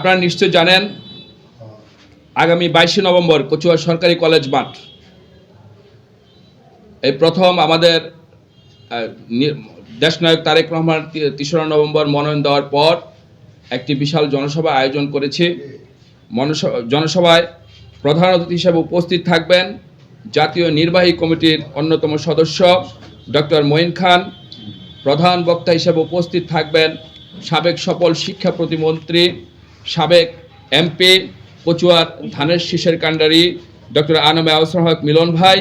আপনারা নিশ্চয় জানেন, আগামী বাইশে নভেম্বর কচুয়া সরকারি কলেজ মাঠ। এই প্রথম আমাদের দেশনায়ক তারেক রহমান তেসরা নভেম্বর মনোনয়ন দেওয়ার পর একটি বিশাল জনসভা আয়োজন করেছি। জনসভায় প্রধান অতিথি হিসেবে উপস্থিত থাকবেন জাতীয় নির্বাহী কমিটির অন্যতম সদস্য ডক্টর মঈন খান। প্রধান বক্তা হিসেবে উপস্থিত থাকবেন সাবেক সফল শিক্ষা প্রতিমন্ত্রী সাবেক এমপি কচুয়ার ধানের শীষের কাণ্ডারি ডক্টর আনমে আউসর হক মিলন ভাই।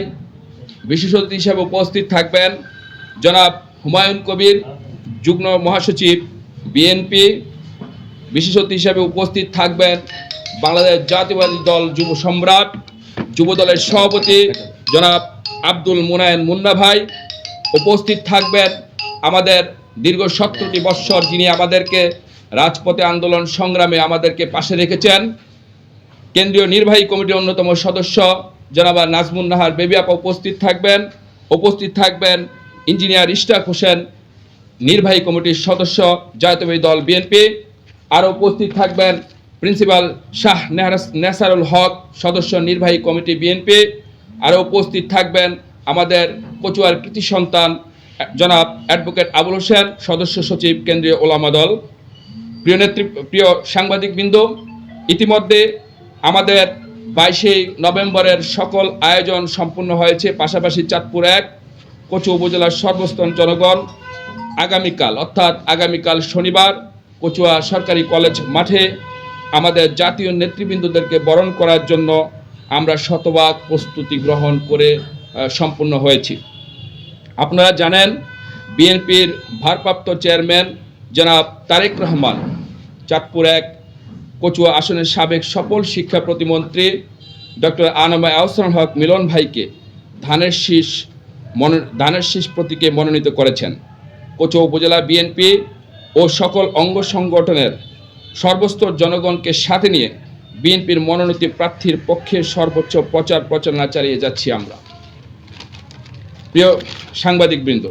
বিশেষ অতিথি হিসেবে উপস্থিত থাকবেন জনাব হুমায়ুন কবির, যুগ্ম মহাসচিব, বিএনপি। বিশেষ অতিথি হিসেবে উপস্থিত থাকবেন বাংলাদেশ জাতীয়বাদী দল যুব সম্রাট, যুব দলের সভাপতি জনাব আব্দুল মুনায়েন মুন্না ভাই। উপস্থিত থাকবেন আমাদের দীর্ঘ সত্তরটি বৎসর যিনি আমাদেরকে রাজপথে আন্দোলন সংগ্রামে আমাদেরকে পাশে রেখেছেন। কেন্দ্রীয় নির্বাহী কমিটির অন্যতম সদস্য জনাবা নাজমুন নাহার বেবিয়াপা উপস্থিত থাকবেন। উপস্থিত থাকবেন ইঞ্জিনিয়ার ইশতাক হোসেন, নির্বাহী কমিটির সদস্য, জাতীয়বাদী দল বিএনপি। আরও উপস্থিত থাকবেন প্রিন্সিপাল শাহ নেসারুল হক, সদস্য নির্বাহী কমিটি বিএনপি। আরও উপস্থিত থাকবেন আমাদের কচুয়ার কৃতি সন্তান জনাব অ্যাডভোকেট আবুল হোসেন, সদস্য সচিব কেন্দ্রীয় ওলামা দল। প্রিয় নেতৃ প্রিয় সাংবাদিকবৃন্দ, ইতিমধ্যে আমাদের বাইশে নভেম্বরের সকল আয়োজন সম্পূর্ণ হয়েছে, পাশাপাশি চাঁদপুর এক, কচু উপজেলার সর্বস্তর জনগণ, আগামীকাল, অর্থাৎ আগামীকাল শনিবার, কচুয়া সরকারি কলেজ মাঠে আমাদের জাতীয় নেতৃবৃন্দদেরকে বরণ করার জন্য আমরা শতভাগ প্রস্তুতি গ্রহণ করে সম্পূর্ণ হয়েছি। আপনারা জানেন, বিএনপির ভারপ্রাপ্ত চেয়ারম্যান জনাব তারেক রহমান, চাঁদপুর এক কচুয়া আসনের সাবেক সফল শিক্ষা প্রতিমন্ত্রী ডক্টর আনমা আহসান হক মিলন ভাইকে ধানের শীষ মন, ধানের শীষ প্রতীকে মনোনীত করেছেন। কচুয়া উপজেলা বিএনপি ও সকল অঙ্গ সংগঠনের সর্বস্তর জনগণকে সাথে নিয়ে বিএনপির মনোনীত প্রার্থীর পক্ষে সর্বোচ্চ প্রচার প্রচারণা চালিয়ে যাচ্ছি আমরা। প্রিয় সাংবাদিকবৃন্দ,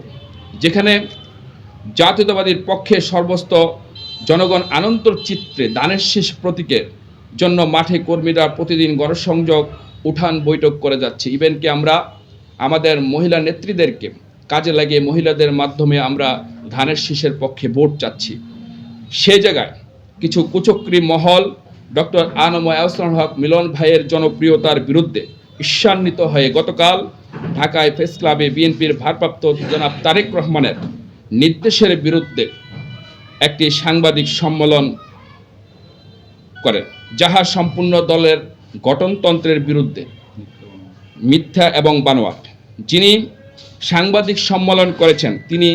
যেখানে জাতীয়তাবাদীর পক্ষে সর্বস্ত জনগণ আনন্দ চিত্রে দানের শেষ প্রতীকের জন্য মাঠে কর্মীরা প্রতিদিন গণসংযোগ, উঠান বৈঠক করে যাচ্ছে। ইভেনকে আমরা আমাদের মহিলা নেত্রীদেরকে কাজে লাগিয়ে মহিলাদের মাধ্যমে আমরা ধানের শীষের পক্ষে ভোট চাচ্ছি। সে জায়গায় কিছু কুচক্রী মহল, ডক্টর আনময় আহসান হক মিলন ভাইয়ের জনপ্রিয়তার বিরুদ্ধে ঈর্ষান্বিত হয়ে গতকাল ঢাকায় প্রেস ক্লাবে বিএনপির ভারপ্রাপ্ত জনাব তারেক রহমানের নির্দেশের বিরুদ্ধে একটি সাংবাদিক সম্মেলন করেন, যাহা সম্পূর্ণ দলের গঠনতন্ত্রের বিরুদ্ধে মিথ্যা এবং বানোয়াট। যিনি সাংবাদিক সম্মেলন করেছেন, তিনি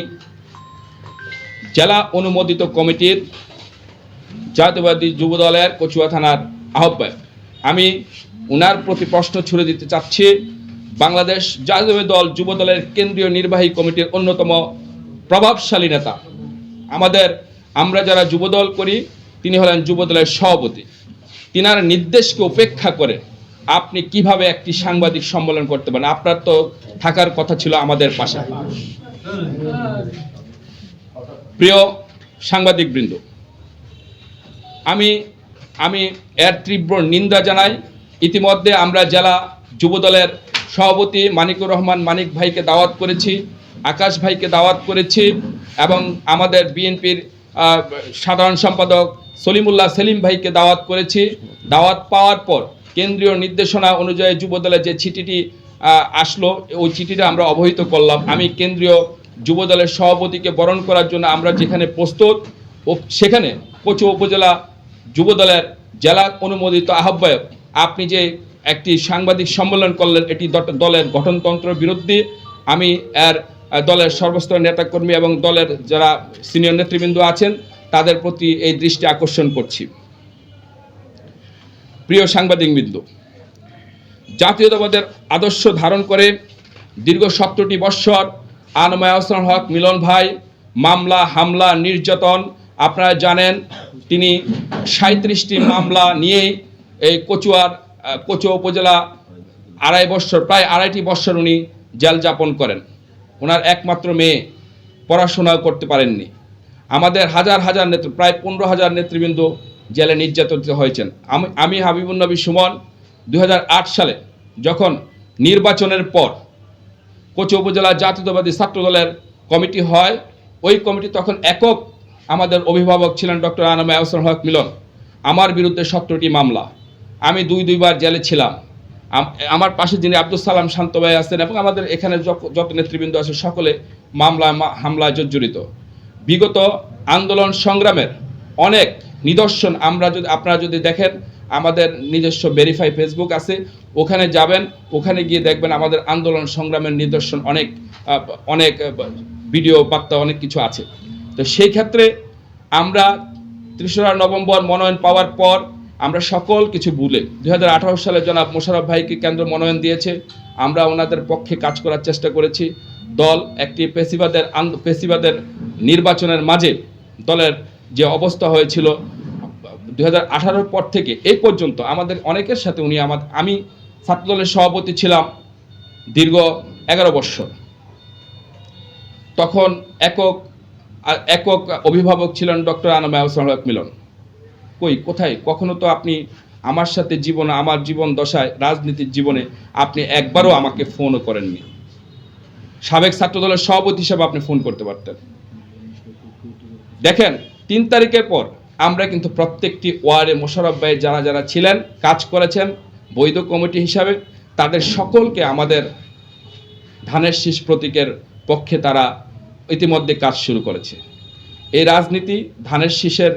জেলা অনুমোদিত কমিটির জাতীয়বাদী যুবদলের কচুয়া থানার আহ্বায়ক। আমি ওনার প্রতি প্রশ্ন ছুড়ে দিতে চাচ্ছি, বাংলাদেশ জাতীয় দল যুবদলের কেন্দ্রীয় নির্বাহী কমিটির অন্যতম প্রভাবশালী নেতা। আমাদের, আমরা যারা যুবদল করি, তিনি হলেন যুবদলের সভাপতি। তিনার নির্দেশকে উপেক্ষা করে আপনি কীভাবে একটি সাংবাদিক সম্মেলন করতে পারেন? আপনার তো থাকার কথা ছিল আমাদের পাশে। প্রিয় সাংবাদিকবৃন্দ, আমি আমি এর তীব্র নিন্দা জানাই। ইতিমধ্যে আমরা জেলা যুবদলের সভাপতি মানিকুর রহমান মানিক ভাইকে দাওয়াত করেছি। আকাশ ভাইকে দাওয়াত করেছি এবং আমাদের বিএনপির সাধারণ সম্পাদক সলিমুল্লাহ সেলিম ভাইকে দাওয়াত করেছি। দাওয়াত পাওয়ার পর কেন্দ্রীয় নির্দেশনা অনুযায়ী যুবদলের যে চিঠিটি আসলো, ওই চিঠিটা আমরা অবহিত করলাম। আমি কেন্দ্রীয় যুবদলের সভাপতিকে বরণ করার জন্য আমরা যেখানে প্রস্তুত সেখানে কচু উপজেলা যুবদলের জেলা অনুমোদিত আহ্বায়ক, আপনি যে একটি সাংবাদিক সম্মেলন করলেন, এটি দলের গঠনতন্ত্রের বিরুদ্ধে, আমি এর দলের সর্বস্তর নেতাকর্মী এবং দলের যারা সিনিয়র নেতৃবৃন্দ আছেন, তাদের প্রতি এই দৃষ্টি আকর্ষণ করছি। প্রিয় সাংবাদিকবৃন্দ, জাতীয়তাবাদের আদর্শ ধারণ করে দীর্ঘ সত্তরটি বৎসর আনময় আহসান হক মিলন ভাই, মামলা, হামলা, নির্যাতন, আপনারা জানেন, তিনি সাঁত্রিশটি মামলা নিয়ে এই কচুয়ার কচুয়া উপজেলা আড়াই বৎসর, প্রায় আড়াইটি বৎসর উনি জেল যাপন করেন। ওনার একমাত্র মেয়ে পড়াশোনাও করতে পারেননি। আমাদের হাজার হাজার নেতৃ, প্রায় পনেরো হাজার নেতৃবৃন্দ জেলে নির্যাতিত হয়েছেন। আমি আমি হাবিবুল নবী সুমন দু হাজার আট সালে যখন নির্বাচনের পর কোচি উপজেলা জাতীয়তাবাদী ছাত্রদলের কমিটি হয়, ওই কমিটি তখন একক আমাদের অভিভাবক ছিলেন ডক্টর আনামা আহসান হক মিলন। আমার বিরুদ্ধে সতেরোটি মামলা। আমি দুই, দুইবার জেলে ছিলাম। আমার পাশে যিনি আব্দুল সালাম শান্ত ভাই আছেন এবং আমাদের এখানে যত- নেতৃবৃন্দ আছে, সকলে মামলা হামলায় জর্জরিত। বিগত আন্দোলন সংগ্রামের অনেক নিদর্শন আমরা যদি আপনারা যদি দেখেন, আমাদের নিজস্ব ভেরিফাই ফেসবুক আছে। ওখানে যাবেন, ওখানে গিয়ে দেখবেন আমাদের আন্দোলন সংগ্রামের নিদর্শন অনেক অনেক ভিডিও, বার্তা, অনেক কিছু আছে। তো সেই ক্ষেত্রে আমরা তেসরা নভেম্বর মনোনয়ন পাওয়ার পর আমরা সকল কিছু ভুলে। দুই হাজার আঠারো সালে জনাব মোশারফ ভাইকে কেন্দ্র মনোনয়ন দিয়েছে। আমরা ওনাদের পক্ষে কাজ করার চেষ্টা করেছি। দল একটি পেশিবাদের পেশিবাদের নির্বাচনের মাঝে দলের যে অবস্থা হয়েছিল দুই হাজার পর থেকে এই পর্যন্ত আমাদের অনেকের সাথে উনি আমার আমি ছাত্র দলের সভাপতি ছিলাম দীর্ঘ এগারো বৎসর তখন একক একক অভিভাবক ছিলেন ডক্টর আনামা হোসেন মিলন। কই, কোথায়? কখনো তো আপনি আমার সাথে জীবনে, আমার জীবন দশায়, রাজনীতির জীবনে আপনি একবারও আমাকে ফোনও করেননি। সাবেক ছাত্র দলের সভাপতি হিসেবে আপনি ফোন করতে পারতেন। দেখেন, তিন তারিখের পর আমরা কিন্তু প্রত্যেকটি ওয়ার্ডে মোশারফ ভাই যারা যারা ছিলেন, কাজ করেছেন, বৈধ কমিটি হিসাবে, তাদের সকলকে আমাদের ধানের শীষ প্রতীকের পক্ষে তারা ইতিমধ্যে কাজ শুরু করেছে। এই রাজনীতি ধানের শীষের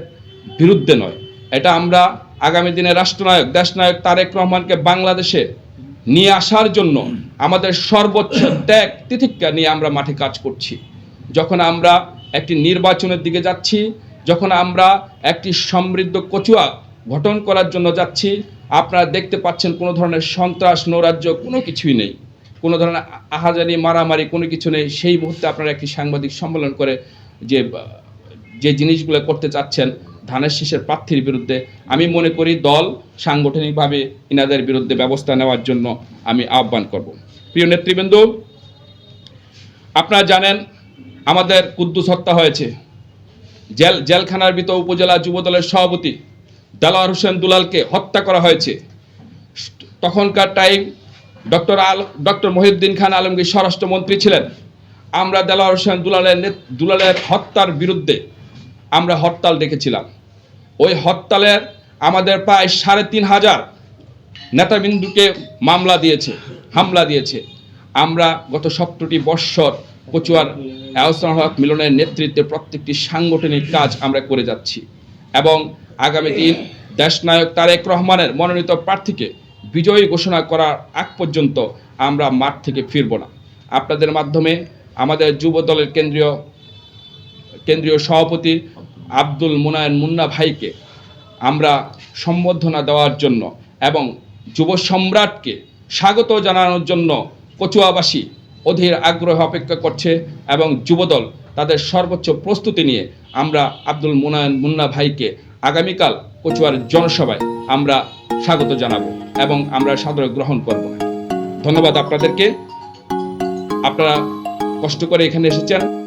বিরুদ্ধে নয় এটা আমরা আগামী দিনে রাষ্ট্রনায়ক, দেশনায়ক তারেক রহমানকে বাংলাদেশে নিয়ে আসার জন্য আমাদের সর্বোচ্চ ত্যাগ তিতিক্ষা নিয়ে আমরা মাঠে কাজ করছি। যখন আমরা একটি নির্বাচনের দিকে যাচ্ছি, যখন আমরা একটি সমৃদ্ধ কচুয়া গঠন করার জন্য যাচ্ছি, আপনারা দেখতে পাচ্ছেন কোনো ধরনের সন্ত্রাস, নৈরাজ্য কোনো কিছুই নেই। কোনো ধরনের আহাজারি মারামারি কোনো কিছু নেই। সেই মুহূর্তে আপনারা একটি সাংবাদিক সম্মেলন করে যে যে জিনিসগুলো করতে চাচ্ছেন ধানের শীষের প্রার্থীর বিরুদ্ধে আমি মনে করি দল সাংগঠনিকভাবে ইনাদের বিরুদ্ধে ব্যবস্থা নেওয়ার জন্য আমি আহ্বান করব। প্রিয় নেতৃবৃন্দ, আপনারা জানেন আমাদের কুদ্দুস হত্যা হয়েছে। জেল, জেলখানার ভিতর উপজেলা যুবদলের সভাপতি দালার হোসেন দুলালকে হত্যা করা হয়েছে। তখনকার টাইম ডক্টর আল, ডক্টর মহিউদ্দিন খান আলমগীর স্বরাষ্ট্রমন্ত্রী ছিলেন। আমরা দেলাওয়ার হোসেন দুলালের দুলালের হত্যার বিরুদ্ধে আমরা হরতাল ডেকেছিলাম। ওই হরতালের আমাদের প্রায় সাড়ে তিন হাজার নেতাবিন্দুকে মামলা দিয়েছে, হামলা দিয়েছে। আমরা গত সতেরোটি বৎসর কচুয়ার আহসান হক মিলনের নেতৃত্বে প্রত্যেকটি সাংগঠনিক কাজ আমরা করে যাচ্ছি এবং আগামী দিন দেশনায়ক তারেক রহমানের মনোনীত প্রার্থীকে বিজয়ী ঘোষণা করার আগ পর্যন্ত আমরা মাঠ থেকে ফিরব না। আপনাদের মাধ্যমে আমাদের যুব দলের কেন্দ্রীয় কেন্দ্রীয় সভাপতি আব্দুল মুনায়ন মুন্না ভাইকে আমরা সম্বর্ধনা দেওয়ার জন্য এবং যুব সম্রাটকে স্বাগত জানানোর জন্য কচুয়াবাসী অধীর আগ্রহ অপেক্ষা করছে এবং যুবদল তাদের সর্বোচ্চ প্রস্তুতি নিয়ে আমরা আব্দুল মুনায়ন মুন্না ভাইকে আগামীকাল কচুয়ার জনসভায় আমরা স্বাগত জানাব এবং আমরা সাদরে গ্রহণ করব। ধন্যবাদ আপনাদেরকে। আপনারা কষ্ট করে এখানে এসেছেন।